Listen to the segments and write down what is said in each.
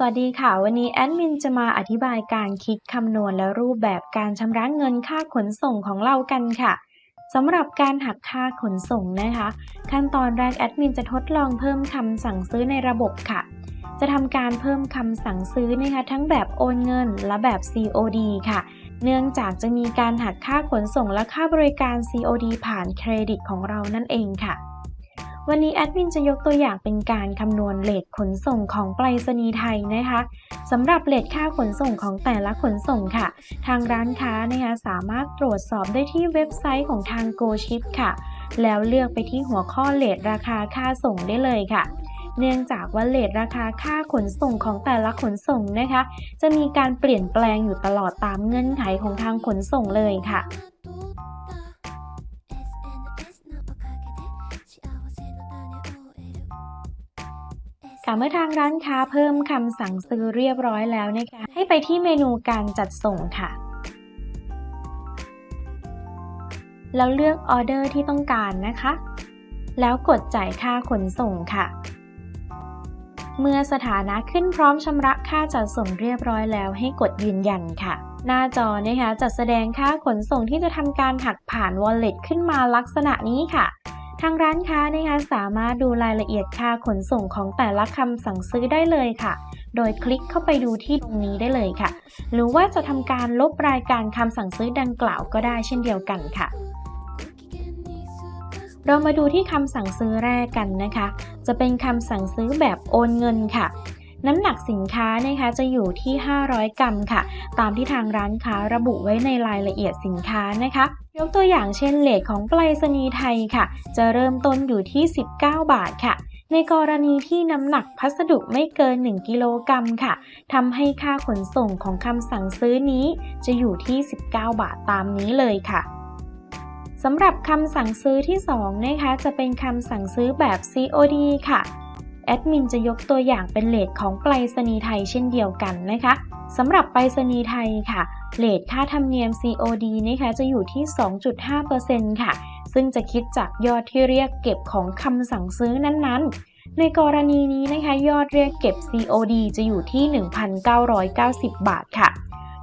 สวัสดีค่ะ วันนี้แอดมินจะมาอธิบายการคิดคำนวณและรูปแบบการชำระเงินค่าขนส่งของเรากันค่ะสำหรับการหักค่าขนส่งนะคะ ขั้นตอนแรกแอดมินจะทดลองเพิ่มคำสั่งซื้อในระบบค่ะ จะทำการเพิ่มคำสั่งซื้อนะคะทั้งแบบโอนเงินและแบบ COD ค่ะ เนื่องจากจะมีการหักค่าขนส่งและค่าบริการ COD ผ่านเครดิตของเรานั่นเองค่ะ วันนี้แอดมินจะยกตัวอย่างเป็นการคำนวณเลทขนส่งของไปรษณีย์ไทยนะคะสำหรับเลทค่าขนส่งของแต่ละขนส่งค่ะ ทางร้านค้านะคะสามารถตรวจสอบได้ที่เว็บไซต์ของทาง GoShip ค่ะ แล้วเลือกไปที่หัวข้อเลทราคาค่าส่งได้เลยค่ะเนื่องจากว่าเลทราคาค่าขนส่งของแต่ละขนส่งนะคะ จะมีการเปลี่ยนแปลงอยู่ตลอดตามเงื่อนไขของทางขนส่งเลยค่ะ ค่เมื่อทางร้านค้าเพิ่มคำสั่งซื้อเรียบร้อยแล้วนะคะให้ไปที่เมนูการจัดส่งค่ะ แล้วเลือกออเดอร์ที่ต้องการนะคะ แล้วกดจ่ายค่าขนส่งค่ะ เมื่อสถานะขึ้นพร้อมชำระค่าจัดส่งเรียบร้อยแล้วให้กดยืนยันค่ะ หน้าจอนะคะจะแสดงค่าขนส่งที่จะทำการหักผ่าน Wallet ขึ้นมาลักษณะนี้ค่ะ ทางร้านค้านะคะสามารถดูรายละเอียดค่าขนส่งของแต่ละคำสั่งซื้อได้เลยค่ะ โดยคลิกเข้าไปดูที่ตรงนี้ได้เลยค่ะ หรือว่าจะทำการลบรายการคำสั่งซื้อดังกล่าวก็ได้เช่นเดียวกันค่ะ เรามาดูที่คำสั่งซื้อแรกกันนะคะ จะเป็นคำสั่งซื้อแบบโอนเงินค่ะ น้ำหนักสินค้านะคะจะอยู่ที่ 500 กรัมค่ะ ตามที่ทางร้านค้าระบุไว้ในรายละเอียดสินค้านะคะ ยกตัวอย่างเช่นเลทของไปรษณีย์ไทยค่ะ จะเริ่มต้นอยู่ที่ 19 บาทค่ะในกรณีที่น้ำหนักพัสดุไม่เกิน 1 กิโลกรัมค่ะ ทำให้ค่าขนส่งของคำสั่งซื้อนี้ จะอยู่ที่ 19 บาทตามนี้เลยค่ะ สำหรับคำสั่งซื้อที่ 2 นะคะ จะเป็นคำสั่งซื้อแบบ COD ค่ะ แอดมินจะยกตัวอย่างเป็นเลทของไปรษณีย์ไทยเช่นเดียวกันนะคะสำหรับไปรษณีย์ไทยค่ะเลทค่าธรรมเนียม COD นะคะจะอยู่ที่ 2.5%ค่ะ ซึ่งจะคิดจากยอดที่เรียกเก็บของคำสั่งซื้อนั้นๆ ในกรณีนี้นะคะยอดเรียกเก็บ COD จะอยู่ที่ 1,990 บาทค่ะ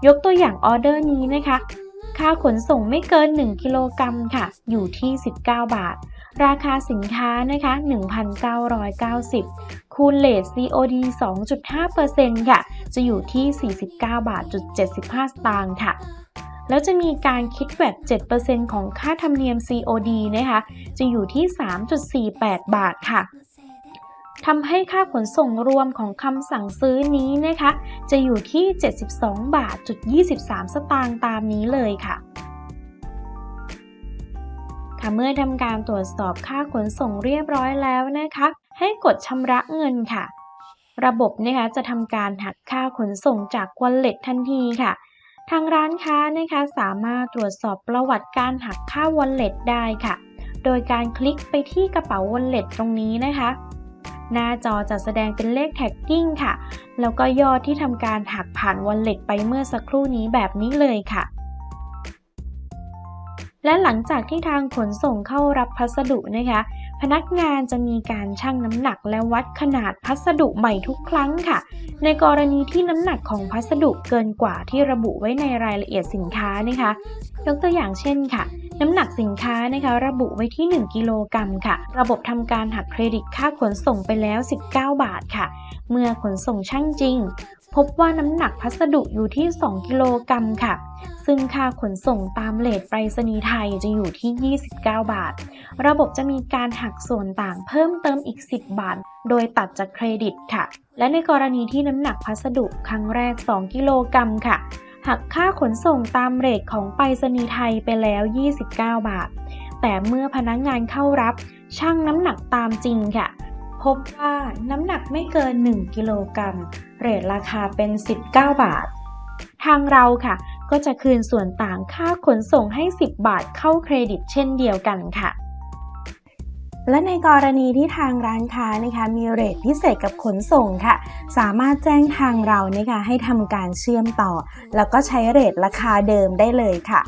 ยกตัวอย่างออเดอร์นี้นะคะ ค่าขนส่งไม่เกิน 1 กิโลกรัมค่ะ อยู่ที่ 19 บาท ราคาสินค้านะคะ 1,990 คูณเลท COD 2.5%ค่ะ จะอยู่ที่ 49 บาทจุด75 สตางค์ค่ะ แล้วจะมีการคิดแวด7%ของค่าธรรมเนียม COD นะคะ จะอยู่ที่ 3.48 บาทค่ะทำให้ค่าขนส่งรวมของคำสั่งซื้อนี้นะคะ จะอยู่ที่ 72 บาทจุด23 สตางค์ตามนี้เลยค่ะ เมื่อทำการตรวจสอบค่าขนส่งเรียบร้อยแล้วนะคะ ให้กดชำระเงินค่ะ ระบบนะคะจะทำการหักค่าขนส่งจาก Wallet ทันทีค่ะ ทางร้านค้านะคะสามารถตรวจสอบประวัติการหักค่า Wallet ได้ค่ะ โดยการคลิกไปที่กระเป๋า Wallet ตตรงนี้นะคะ หน้าจอจะแสดงเป็นเลขแท็กกิ้งค่ะ แล้วก็ยอดที่ทำการหักผ่าน Wallet ไปเมื่อสักครู่นี้แบบนี้เลยค่ะ และหลังจากที่ทางขนส่งเข้ารับพัสดุนะคะ พนักงานจะมีการชั่งน้ำหนักและวัดขนาดพัสดุใหม่ทุกครั้งค่ะ ในกรณีที่น้ำหนักของพัสดุเกินกว่าที่ระบุไว้ในรายละเอียดสินค้านะคะ ยกตัวอย่างเช่นค่ะ น้ำหนักสินค้านะคะ ระบุไว้ที่ 1 กิโลกรัมค่ะ ระบบทำการหักเครดิตค่าขนส่งไปแล้ว 19 บาทค่ะเมื่อขนส่งช่างจริง พบว่าน้ำหนักพัสดุอยู่ที่ 2 กิโลกรัมค่ะ ซึ่งค่าขนส่งตามเลทไปรษณีย์ไทยจะอยู่ที่ 29 บาท ระบบจะมีการหักส่วนต่างเพิ่มเติมอีก 10 บาท โดยตัดจากเครดิตค่ะ และในกรณีที่น้ำหนักพัสดุครั้งแรก 2 กิโลกรัมค่ะ หักค่าขนส่งตามเรทของไปรษณีย์ไทยไปแล้ว 29 บาท แต่เมื่อพนักงานเข้ารับ ชั่งน้ำหนักตามจริงค่ะ พบว่าน้ำหนักไม่เกิน 1 กิโลกรัม เรทราคาเป็น 19 บาท ทางเราค่ะ ก็จะคืนส่วนต่างค่าขนส่งให้ 10 บาทเข้าเครดิตเช่นเดียวกันค่ะ และในกรณีที่ทางร้านค้านะคะมีเรทพิเศษกับขนส่งค่ะ สามารถแจ้งทางเรานะคะให้ทำการเชื่อมต่อ แล้วก็ใช้เรทราคาเดิมได้เลยค่ะ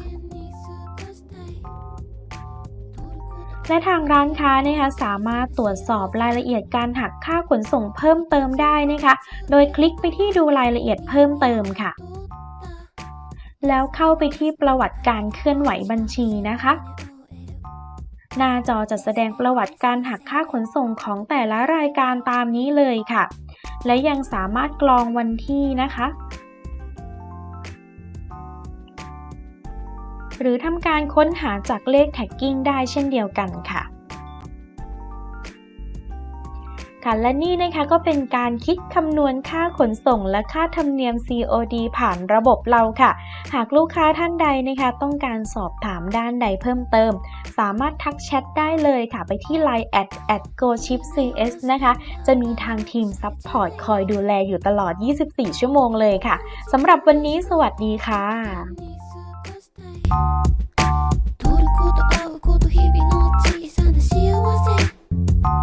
และทางร้านค้านะคะสามารถตรวจสอบรายละเอียดการหักค่าขนส่งเพิ่มเติมได้นะคะ โดยคลิกไปที่ดูรายละเอียดเพิ่มเติมค่ะ แล้วเข้าไปที่ประวัติการเคลื่อนไหวบัญชีนะคะหน้าจอจะแสดงประวัติการหักค่าขนส่งของแต่ละรายการตามนี้เลยค่ะ และยังสามารถกรองวันที่นะคะ หรือทำการค้นหาจากเลขแท็กกิ้งได้เช่นเดียวกันค่ะค่ะและนี่นะคะก็เป็นการคิดคำนวณค่าขนส่งและค่าธรรมเนียม COD ผ่านระบบเราค่ะ หากลูกค้าท่านใดนะคะต้องการสอบถามด้านใดเพิ่มเติม สามารถทักแชทได้เลยค่ะไปที่ Line at at gochipcs นะคะ จะมีทางทีมซัพพอร์ตคอยดูแลอยู่ตลอด 24 ชั่วโมงเลยค่ะสำหรับวันนี้สวัสดีค่ะ you